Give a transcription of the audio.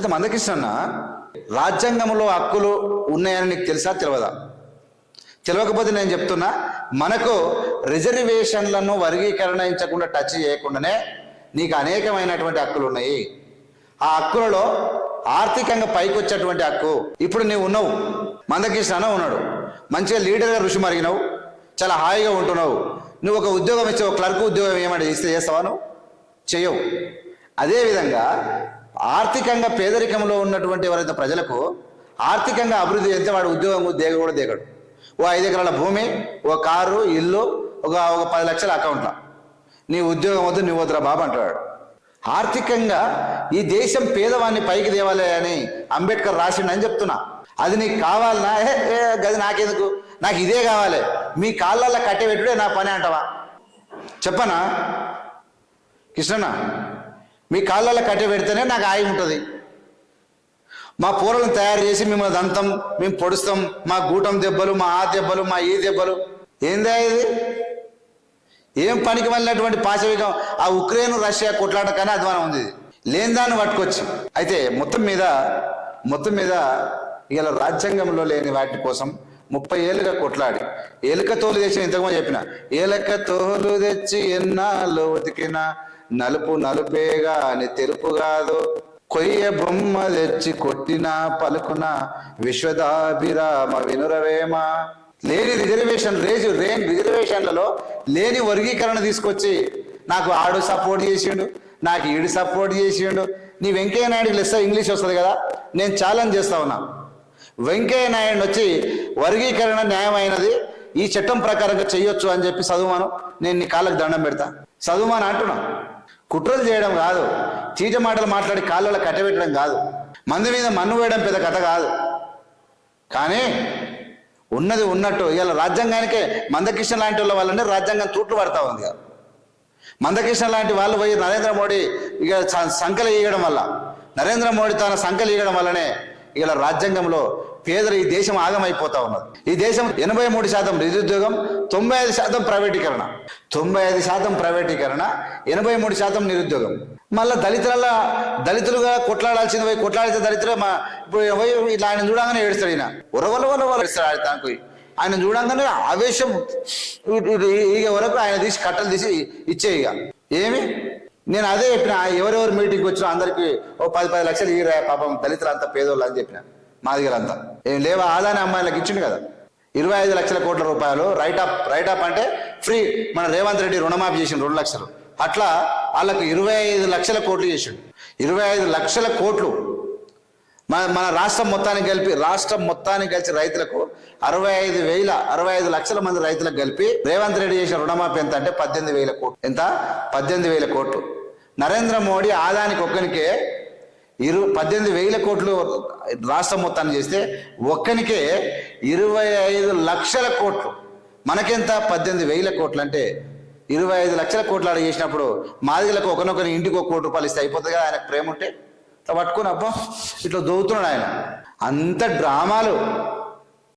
అయితే మందకృష్ణన్న రాజ్యాంగంలో హక్కులు ఉన్నాయని నీకు తెలుసా తెలియదా తెలియకపోతే నేను చెప్తున్నా మనకు రిజర్వేషన్లను వర్గీకరణించకుండా టచ్ చేయకుండానే నీకు అనేకమైనటువంటి హక్కులు ఉన్నాయి. ఆ హక్కులలో ఆర్థికంగా పైకి వచ్చేటువంటి హక్కు ఇప్పుడు నీవు ఉన్నావు. మందకృష్ణ ఉన్నాడు. మంచిగా లీడర్గా ఋషి మరిగినావు. చాలా హాయిగా ఉంటున్నావు. నువ్వు ఒక ఉద్యోగం ఇచ్చావు క్లర్క్ ఉద్యోగం ఏమంటే ఇస్తే చేస్తావా నువ్వు? చేయవు అదేవిధంగా ఆర్థికంగా పేదరికంలో ఉన్నటువంటి ఎవరైతే ప్రజలకు ఆర్థికంగా అభివృద్ధి చేస్తే వాడు ఉద్యోగం దేగ కూడా దిగడు. ఓ ఐదు ఎకరాల భూమి ఓ కారు ఇల్లు ఒక ఒక పది లక్షల అకౌంట్లో. నీ ఉద్యోగం వద్దు నీ వద్దురా బాబు అంటాడు ఆర్థికంగా ఈ దేశం పేదవాన్ని పైకి తేవాలి అని అంబేద్కర్ రాసిండని చెప్తున్నా. అది నీకు కావాలనా? ఏ గది నాకెందుకు? నాకు ఇదే కావాలి. మీ కాళ్ళల్లో కట్టెబెట్టుడే నా పని అంటావా? చెప్పనా? కృష్ణన్న మీ కాళ్ళల్లో కట్టె పెడితేనే నాకు ఆయి ఉంటుంది. మా పూరలను తయారు చేసి మిమ్మల్ని దంతం మేము పొడుస్తాం. మా గూటం దెబ్బలు మా ఆ దెబ్బలు మా ఈ దెబ్బలు. ఏందా ఇది? ఏం పనికి వెళ్ళినటువంటి పాశవికం? ఆ ఉక్రెయిన్ రష్యా కొట్లాట కానీ అధ్వానం ఉంది లేని దాన్ని పట్టుకొచ్చి. అయితే మొత్తం మీద మొత్తం మీద ఇలా రాజ్యాంగంలో లేని వాటి కోసం ముప్పై ఏళ్ళుగా కొట్లాడి ఏలుక తోలు తెచ్చిన ఇంతకుముందు చెప్పిన ఏలక తోలు తెచ్చి ఎన్నాళ్ళు ఉతికినా నలుపు నలుపేగా అని తెలుపు కాదు. కొయ్య బొమ్మ తెచ్చి కొట్టిన పలుకున విశ్వదాభిరామ వినురవేమ? లేని రిజర్వేషన్ రేజు రేన్ రిజర్వేషన్లలో లేని వర్గీకరణ తీసుకొచ్చి నాకు ఆడు సపోర్ట్ చేసిండు నాకు ఈడు సపోర్ట్ చేసిండు. నీ వెంకయ్య నాయుడు లెస్స ఇంగ్లీష్ వస్తుంది కదా నేను ఛాలెంజ్ చేస్తా ఉన్నా. వెంకయ్య నాయుడు వచ్చి వర్గీకరణ న్యాయమైనది ఈ చట్టం ప్రకారంగా చేయొచ్చు అని చెప్పి చదువుమాను నేను నీ కాళ్ళకు దండం పెడతా. చదువుమాను అంటున్నా. కుట్రలు చేయడం కాదు. చీచ మాటలు మాట్లాడి కాళ్ళలో కట్టబెట్టడం కాదు. మంది మీద మన్ను వేయడం పెద్ద కథ కాదు. కానీ ఉన్నది ఉన్నట్టు ఇలా రాజ్యాంగానికే మందకృష్ణ లాంటి వాళ్ళ వల్లనే రాజ్యాంగం తూట్లు పడతా ఉంది మందకృష్ణ లాంటి వాళ్ళు పోయి నరేంద్ర మోడీ ఇక స- ఇవ్వడం వల్ల నరేంద్ర మోడీ తన సంకలు ఇవ్వడం వల్లనే ఇలా రాజ్యాంగంలో పేదలు ఈ దేశం ఆగమైపోతా ఉన్నది. ఈ దేశం ఎనభై మూడు శాతం నిరుద్యోగం తొంభై ఐదు శాతం ప్రైవేటీకరణ. తొంభై ఐదు శాతం ప్రైవేటీకరణ ఎనభై మూడు శాతం నిరుద్యోగం. మళ్ళీ దళితుల దళితులుగా కొట్లాడాల్సింది పోయి కొట్లాడితే దళితులు మా ఇప్పుడు ఇట్లా ఆయన చూడంగానే ఏడుస్తాడు ఈయన. ఉరవల వల్ల వాళ్ళు ఏడుస్తాడు ఆయన తనకు. ఆయన చూడంగానే ఆవేశం ఇక వరకు ఆయన తీసి కట్టలు తీసి ఇచ్చే ఇక. ఏమి? నేను అదే చెప్పిన ఎవరెవరు మీటింగ్కి వచ్చినా అందరికి ఓ పది పది లక్షలు ఇరా పాపం దళితులంతా పేదోళ్ళు అని చెప్పిన. మాదిగలంతా. ఏం లేవా? ఆదాని అమ్మాయిలకు ఇచ్చిండు కదా. ఇరవై ఐదు లక్షల కోట్ల రూపాయలు రైట్ అప్ రైట్ అప్ అంటే ఫ్రీ మన రేవంత్ రెడ్డి రుణమాఫీ చేసిండు రెండు లక్షలు. అట్లా వాళ్ళకు ఇరవై ఐదు లక్షల కోట్లు చేసిండు. ఇరవై ఐదు లక్షల కోట్లు మన మన రాష్ట్రం మొత్తానికి కలిపి రాష్ట్రం మొత్తానికి కలిసి రైతులకు అరవై ఐదు వేల అరవై ఐదు లక్షల మంది రైతులకు కలిపి రేవంత్ రెడ్డి చేసిన రుణమాఫీ ఎంత అంటే పద్దెనిమిది వేల కోట్లు. ఎంత? పద్దెనిమిది వేల కోట్లు. నరేంద్ర మోడీ ఆదానికి ఒక్కనికే ఇరు పద్దెనిమిది వేల కోట్లు రాష్ట్రం మొత్తాన్ని చేస్తే ఒక్కనికే ఇరవై ఐదు లక్షల కోట్లు. మనకెంత? పద్దెనిమిది వేల కోట్లు. అంటే ఇరవై ఐదు లక్షల కోట్లు ఆడ చేసినప్పుడు మాదిగలకు ఒకనొకరి ఇంటికి ఒక కోటి రూపాయలు ఇస్తే అయిపోతుంది కదా ఆయనకు ప్రేమ ఉంటే? ఇట్లా పట్టుకుని అబ్బా ఇట్లా దోవుతున్నాడు ఆయన. అంత డ్రామాలు.